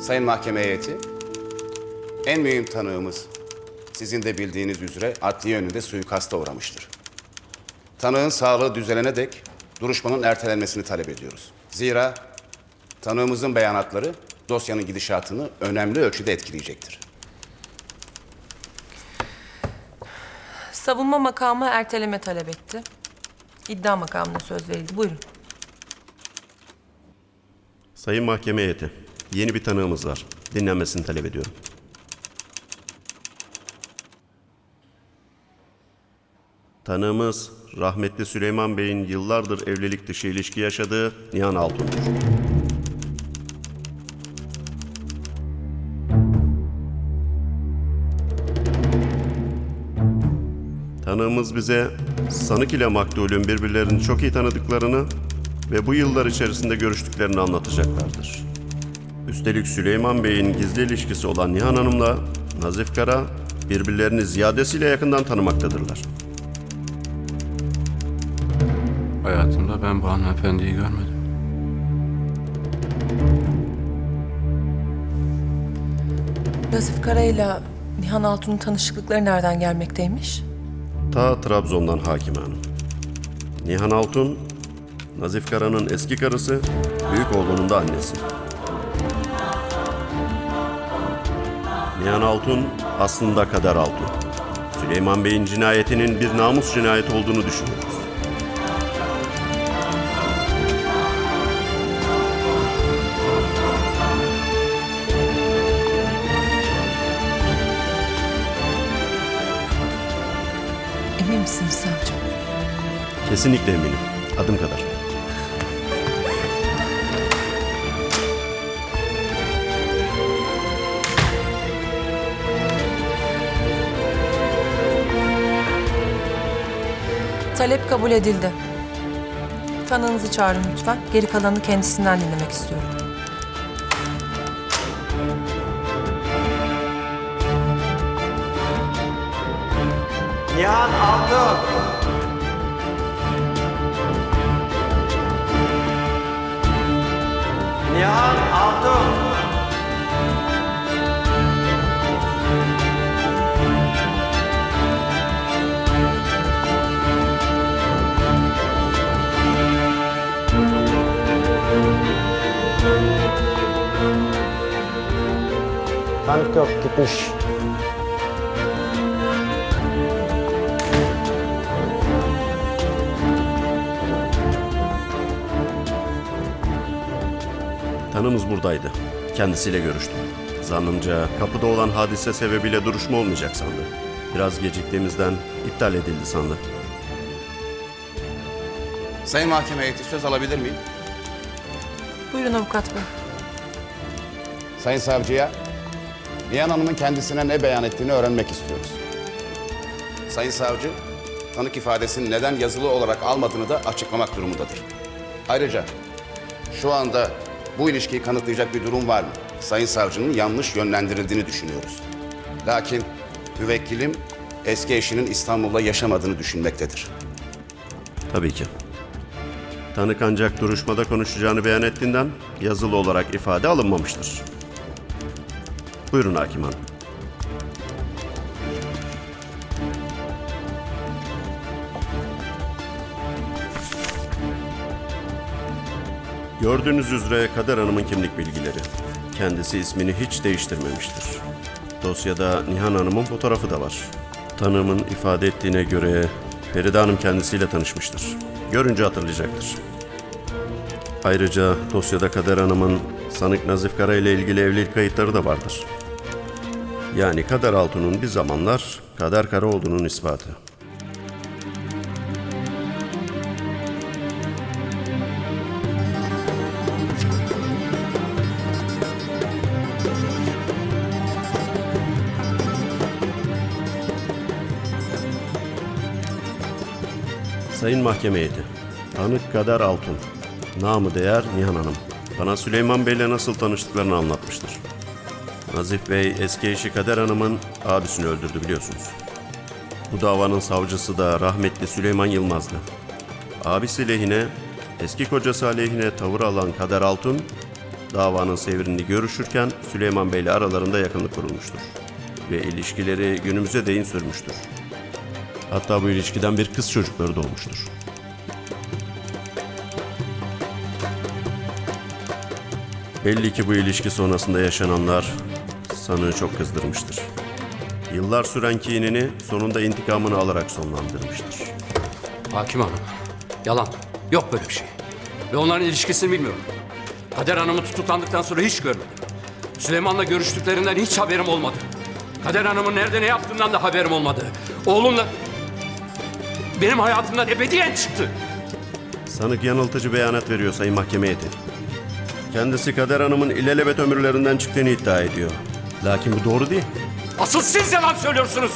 Sayın Mahkeme Heyeti, en mühim tanığımız sizin de bildiğiniz üzere adliye önünde suikasta uğramıştır. Tanığın sağlığı düzelene dek duruşmanın ertelenmesini talep ediyoruz. Zira tanığımızın beyanatları dosyanın gidişatını önemli ölçüde etkileyecektir. Savunma makamı erteleme talep etti. İddia makamına söz verildi. Buyurun. Sayın Mahkeme Heyeti, yeni bir tanığımız var. Dinlenmesini talep ediyorum. Tanığımız rahmetli Süleyman Bey'in yıllardır evlilik dışı ilişki yaşadığı Nihan Altun'dur. Tanığımız bize sanık ile maktulün birbirlerini çok iyi tanıdıklarını ve bu yıllar içerisinde görüştüklerini anlatacaklardır. Üstelik Süleyman Bey'in gizli ilişkisi olan Nihan Hanım'la Nazif Kara birbirlerini ziyadesiyle yakından tanımaktadırlar. Hayatımda ben bu hanımefendiyi görmedim. Nazif Kara'yla Nihan Altun'un tanışıklıkları nereden gelmekteymiş? Ta Trabzon'dan Hakime Hanım. Nihan Altun, Nazif Kara'nın eski karısı, büyük oğlunun da annesi. Nihan Altun aslında Kader Altun. Süleyman Bey'in cinayetinin bir namus cinayeti olduğunu düşünüyoruz. Emin misiniz savcım? Kesinlikle eminim. Adım kadar. Talep kabul edildi. Tanığınızı çağırın lütfen. Geri kalanını kendisinden dinlemek istiyorum. Nihan Altun. Nihan Altun. Tanık yok gitmiş. Tanımız buradaydı. Kendisiyle görüştüm. Zannımca kapıda olan hadise sebebiyle duruşma olmayacak sandı. Biraz geciktiğimizden iptal edildi sandı. Sayın Mahkeme Heyeti söz alabilir miyim? Buyurun avukat bey. Sayın Savcıya, Nihan Hanım'ın kendisine ne beyan ettiğini öğrenmek istiyoruz. Sayın Savcı, tanık ifadesini neden yazılı olarak almadığını da açıklamak durumundadır. Ayrıca şu anda bu ilişkiyi kanıtlayacak bir durum var mı? Sayın Savcının yanlış yönlendirildiğini düşünüyoruz. Lakin müvekkilim eski eşinin İstanbul'da yaşamadığını düşünmektedir. Tabii ki. Tanık ancak duruşmada konuşacağını beyan ettiğinden yazılı olarak ifade alınmamıştır. Buyurun hakim hanım. Gördüğünüz üzere Kader Hanım'ın kimlik bilgileri. Kendisi ismini hiç değiştirmemiştir. Dosyada Nihan Hanım'ın fotoğrafı da var. Tanığımın ifade ettiğine göre Feride Hanım kendisiyle tanışmıştır. Görünce hatırlayacaktır. Ayrıca dosyada Kader Hanım'ın sanık Nazif Kara ile ilgili evlilik kayıtları da vardır. Yani Kader Altun'un bir zamanlar Kader Kara olduğunun ispatı. Sayın Mahkeme Heyeti, tanık Kader Altun, namı değer Nihan Hanım, bana Süleyman Bey'le nasıl tanıştıklarını anlatmıştır. Nazif Bey eski eşi Kader Hanım'ın abisini öldürdü biliyorsunuz. Bu davanın savcısı da rahmetli Süleyman Yılmaz'dı. Abisi lehine, eski kocası aleyhine tavır alan Kader Altun, davanın seyrini görüşürken Süleyman Bey ile aralarında yakınlık kurulmuştur. Ve ilişkileri günümüze değin sürmüştür. Hatta bu ilişkiden bir kız çocukları doğmuştur. Belli ki bu ilişki sonrasında yaşananlar sanığı çok kızdırmıştır. Yıllar süren kinini sonunda intikamını alarak sonlandırmıştır. Hakim Hanım. Yalan. Yok böyle bir şey. Ve onların ilişkisini bilmiyorum. Kader Hanım'ı tutuklandıktan sonra hiç görmedim. Süleyman'la görüştüklerinden hiç haberim olmadı. Kader Hanım'ın nerede ne yaptığından da haberim olmadı. Oğlumla benim hayatımdan ebediyen çıktı. Sanık yanıltıcı beyanat veriyor Sayın Mahkeme. Kendisi Kader Hanım'ın ilelebet ömürlerinden çıktığını iddia ediyor. Lakin bu doğru değil. Asıl siz yalan söylüyorsunuz.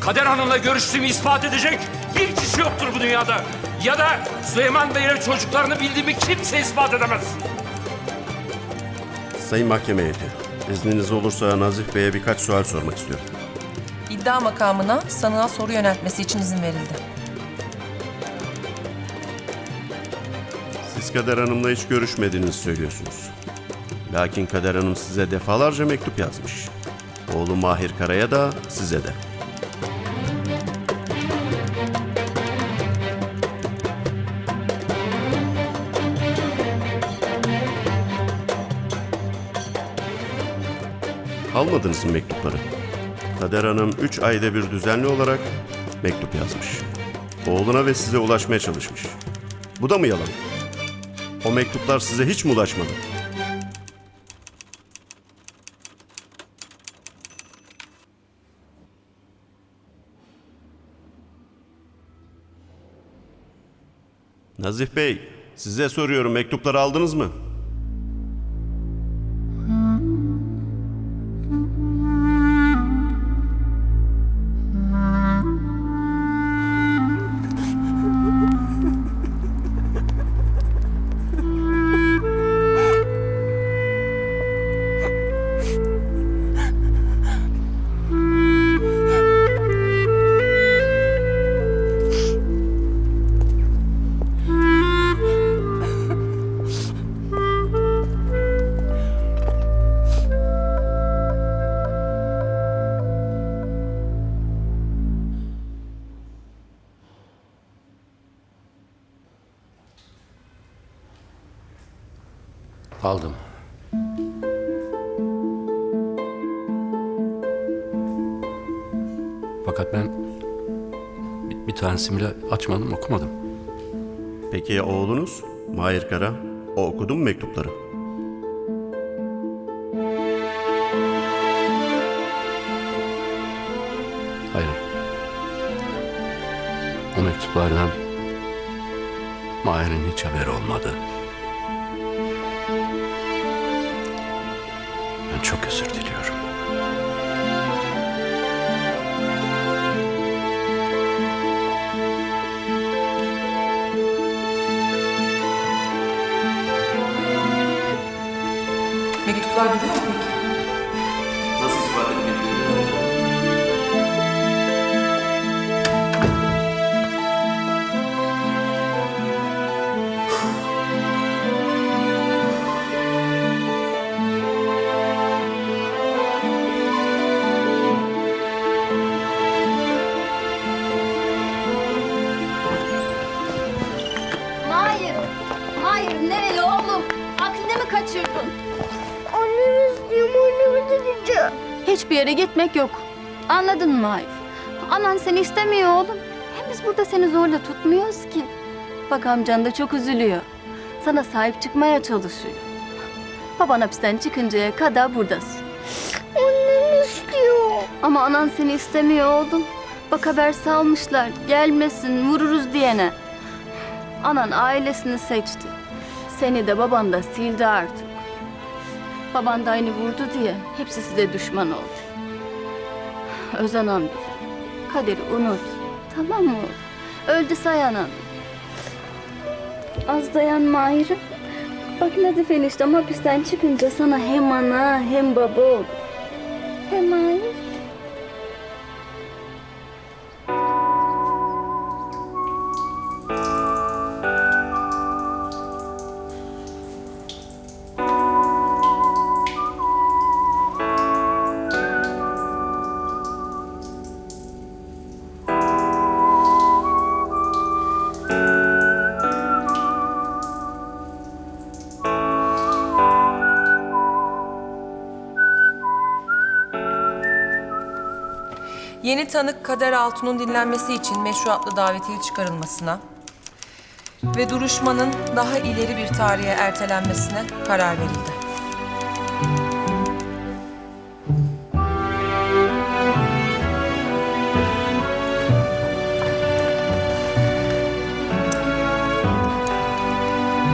Kader Hanım'la görüştüğümü ispat edecek bir kişi yoktur bu dünyada. Ya da Süleyman Bey'le çocuklarını bildiğimi kimse ispat edemez. Sayın Mahkeme Heyeti, izniniz olursa Nazif Bey'e birkaç sual sormak istiyorum. İddia makamına sanığa soru yöneltmesi için izin verildi. Siz Kader Hanım'la hiç görüşmediğinizi söylüyorsunuz. Lakin Kader Hanım size defalarca mektup yazmış. Oğlu Mahir Kara'ya da size de. Almadınız mı mektupları? Kader Hanım üç ayda bir düzenli olarak mektup yazmış. Oğluna ve size ulaşmaya çalışmış. Bu da mı yalan? O mektuplar size hiç mi ulaşmadı? Nazif Bey, size soruyorum mektupları aldınız mı? Aldım. Fakat ben bir, bir tanesini bile açmadım, okumadım. Peki ya oğlunuz? Mahir Kara, o okudu mu mektupları? Hayır. O mektuplardan Mahir'in hiç haberi olmadı. Çok özür diliyorum. Mektuplar duruyor mu Hiçbir yere gitmek yok. Anladın mı Hayır? Anan seni istemiyor oğlum. Hem biz burada seni zorla tutmuyoruz ki. Bak amcan da çok üzülüyor. Sana sahip çıkmaya çalışıyor. Baban hapisten çıkıncaya kadar buradasın. Annem istiyor. Ama anan seni istemiyor oğlum. Bak haber salmışlar. Gelmesin vururuz diyene. Anan ailesini seçti. Seni de baban da sildi artık. Baban da aynı vurdu diye hepsi size düşman oldu. Özen amca. Kaderi unut. Tamam mı? Öldü say anan. Az dayan Mahir'im. Bak Nazif eniştem hapisten çıkınca sana hem ana hem baba oldu. Hem Mahir. Yeni tanık Kader Altun'un dinlenmesi için meşruatlı davetiye çıkarılmasına ve duruşmanın daha ileri bir tarihe ertelenmesine karar verildi.